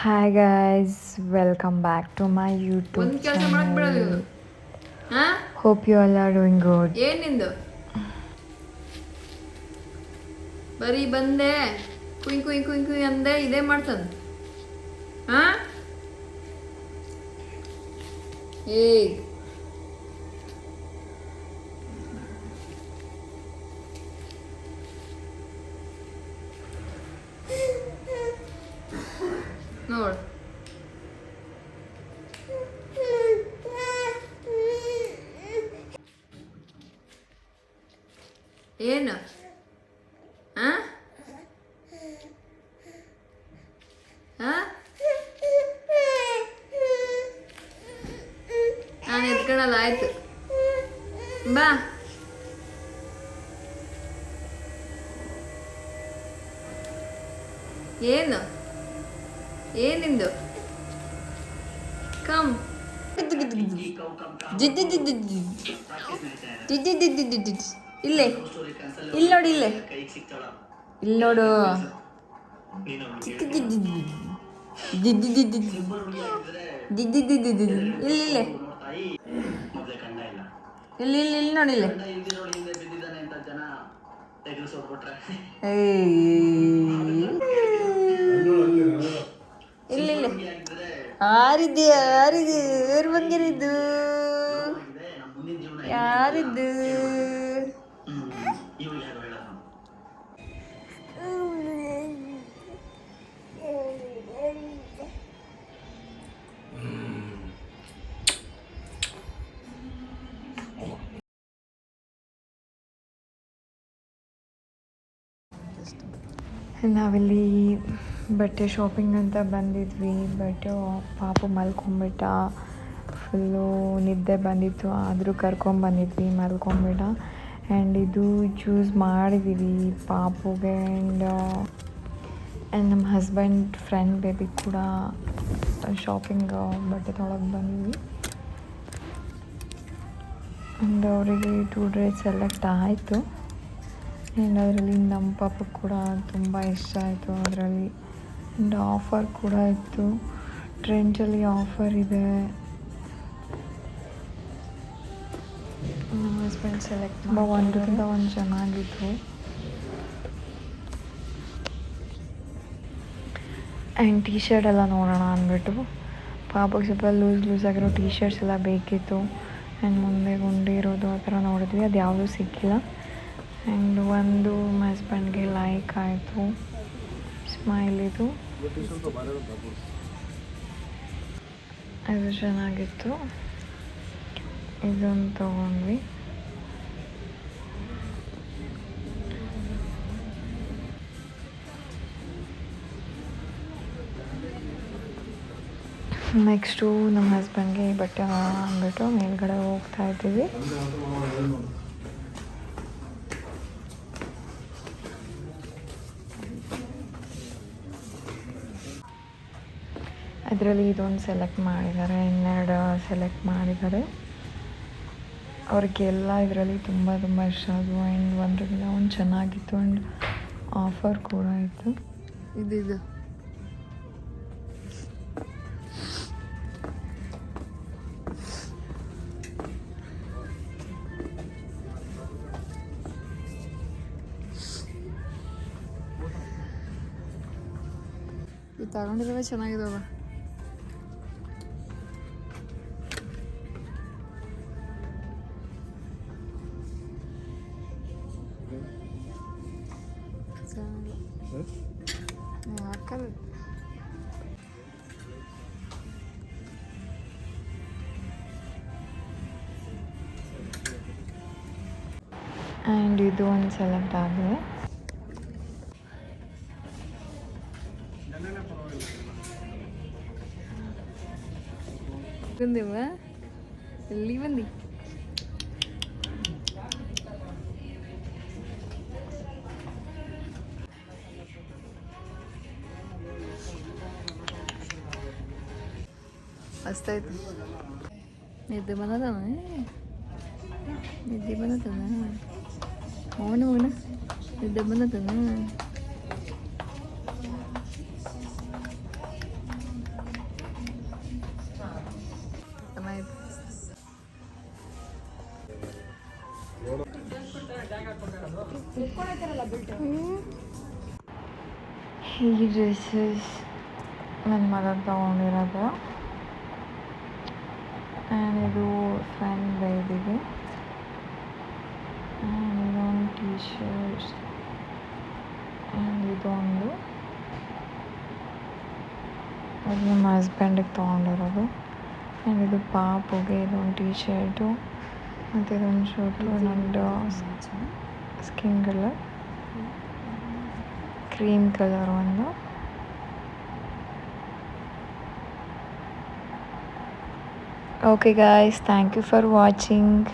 Hi guys welcome back to my YouTube hope you all are doing good ಏನಿಂದು ನಿಂದು? ಬರೀ ಬಂದೆ. ಕುಯ್ ಕುಯ್ ಕುಯ್ ಕುಯ್ ಅಂದೆ ಇದೇ ಮಾಡ್ತದ ಹಾ? ಏ ಏನು? ನಾನು ಎತ್ಕೊಳ್ಳಲ್ಲ ಆಯ್ತು. ಬಾ. ಏನು? ಏನಿಂದು ಕಮ್ ಇಲ್ಲೇ ಇಲ್ಲಿ ನೋಡಿ ಇಲ್ಲೇ ಇಲ್ಲಿ ನೋಡು ಚಿಕ್ಕ ಜಿದ್ದಿ ಜಿದ್ದಿ ಜಿದ್ದಿ ಜಿದ್ದಿ ಜಿದ್ದಿ ಜಿದ್ದಿ ಇಲ್ಲಿ ಇಲ್ಲೇ ಇಲ್ಲಿ ಇಲ್ಲಿ ಇಲ್ಲಿ ಯಾರಿದ್ದು ಯಾರಿದು ಯಾರು ಬಂದಿರಿದ್ದು ಯಾರಿದ್ದು ನಾವಿಲ್ಲಿ ಬಟ್ಟೆ ಶಾಪಿಂಗ್ ಅಂತ ಬಂದಿದ್ವಿ. ಬಟ್ ಪಾಪು ಮಲ್ಕೊಂಬಿಟ್ಟ ಫುಲ್ಲು ನಿದ್ದೆ ಬಂದಿತ್ತು. ಆದರೂ ಕರ್ಕೊಂಬಂದಿದ್ವಿ ಮಲ್ಕೊಂಬಿಟ್ಟ ಆ್ಯಂಡ್ ಇದು ಚೂಸ್ ಮಾಡಿದ್ದೀವಿ ಪಾಪುಗೆ ಆ್ಯಂಡ್ ಆ್ಯಂಡ್ ನಮ್ಮ ಹಸ್ಬೆಂಡ್ ಫ್ರೆಂಡ್ ಬೇಬಿ ಕೂಡ ಶಾಪಿಂಗ್ ಬಟ್ಟೆ ತೊಳಗೆ ಬಂದ್ವಿ. ಆ್ಯಂಡ್ ಅವರಿಗೆ ಟೂ ಡ್ರೆಸ್ ಸೆಲೆಕ್ಟ್ ಆಯಿತು. ಆ್ಯಂಡ್ ಅದರಲ್ಲಿ ನಮ್ಮ ಪಾಪಕ್ಕೆ ಕೂಡ ತುಂಬ ಇಷ್ಟ ಆಯಿತು. ಅದರಲ್ಲಿ ಆ್ಯಂಡ್ ಆಫರ್ ಕೂಡ ಇತ್ತು. ಟ್ರೆಂಚಲ್ಲಿ ಆಫರ್ ಇದೆ. ನಮ್ಮ ಹಸ್ಬೆಂಡ್ ಸೆಲೆಕ್ಟ್ ತುಂಬ ಒಂದರಿಂದ ಒಂದು ಚೆನ್ನಾಗಿತ್ತು. ಆ್ಯಂಡ್ ಟೀ ಶರ್ಟ್ ಎಲ್ಲ ನೋಡೋಣ ಅಂದ್ಬಿಟ್ಟು. ಪಾಪಕ್ಕೆ ಸ್ವಲ್ಪ ಲೂಸ್ ಲೂಸ್ ಆಗಿರೋ ಟೀ ಶರ್ಟ್ಸ್ ಎಲ್ಲ ಬೇಕಿತ್ತು. ಆ್ಯಂಡ್ ಮುಂದೆ ಗುಂಡಿ ಇರೋದು ಆ ಥರ ನೋಡಿದ್ವಿ. ಅದು ಯಾವುದೂ ಸಿಕ್ಕಿಲ್ಲ. ಆ್ಯಂಡ್ ಒಂದು ನಮ್ಮ ಹಸ್ಬೆಂಡ್ಗೆ ಲೈಕ್ ಆಯಿತು. ಸ್ಮೈಲ್ ಅದು ಚೆನ್ನಾಗಿತ್ತು. ಇದೊಂದು ತಗೊಂಡ್ವಿ. ನೆಕ್ಸ್ಟು ನಮ್ಮ ಹಸ್ಬೆಂಡ್ಗೆ ಬಟ್ಟೆ ಅಂದ್ಬಿಟ್ಟು ಮೇಲ್ಗಡೆ ಹೋಗ್ತಾ ಇದ್ದೀವಿ. ಅದರಲ್ಲಿ ಇದೊಂದು ಸೆಲೆಕ್ಟ್ ಮಾಡಿದ್ದಾರೆ, ಇನ್ನೆರಡು ಸೆಲೆಕ್ಟ್ ಮಾಡಿದ್ದಾರೆ. ಅವ್ರಿಗೆಲ್ಲ ಇದರಲ್ಲಿ ತುಂಬ ತುಂಬ ಇಷ್ಟ ಆದವು. ಆ್ಯಂಡ್ ಒಂದರಿಂದ ಒಂದು ಚೆನ್ನಾಗಿತ್ತು ಆ್ಯಂಡ್ ಆಫರ್ ಕೂಡ ಇತ್ತು. ಇದು ಇದು ಇದು ತಗೊಂಡಿರೋವೇ ಚೆನ್ನಾಗಿದಾವ ಹಾಕಲ್ಲ ಆ್ಯಂಡ್ ಇದು ಒಂದು ಸೆಲೆಕ್ಟ್ ಆಗಿದೆ ಬಂದೇವ ಎಲ್ಲಿ ಬಂದಿ ಅಷ್ಟಾಯ್ತು ನಿದ್ದೆ ಬಂದದವ ನಿದ್ದೆ ಬಂದದನ ಅವನು ಅವನ ನಿದ್ದೆ ಬಂದದನ ಹೀಗೆ ಡ್ರೆಸ್ಸಸ್ ನನ್ನ ಮಗ ತಗೊಂಡಿರೋದು ಆ್ಯಂಡ್ ಇದು ಫ್ರೆಂಡ್ ಬೇಬಿಗೆ ಆ್ಯಂಡ್ ಇದೊಂದು ಟೀ ಶರ್ಟ್ಸ್ ಆ್ಯಂಡ್ ಇದೊಂದು ಅದು ನಮ್ಮ ಹಸ್ಬೆಂಡಿಗೆ ತೊಗೊಂಡಿರೋದು ಆ್ಯಂಡ್ ಇದು ಪಾಪುಗೆ ಇದೊಂದು ಟೀ ಶರ್ಟು ಮತ್ತು ಇದೊಂದು ಶರ್ಟು ನಂದು ಸ್ಕಿನ್ ಕಲರ್ ಕ್ರೀಮ್ ಕಲರ್ ಒಂದು okay guys. Thank you for watching.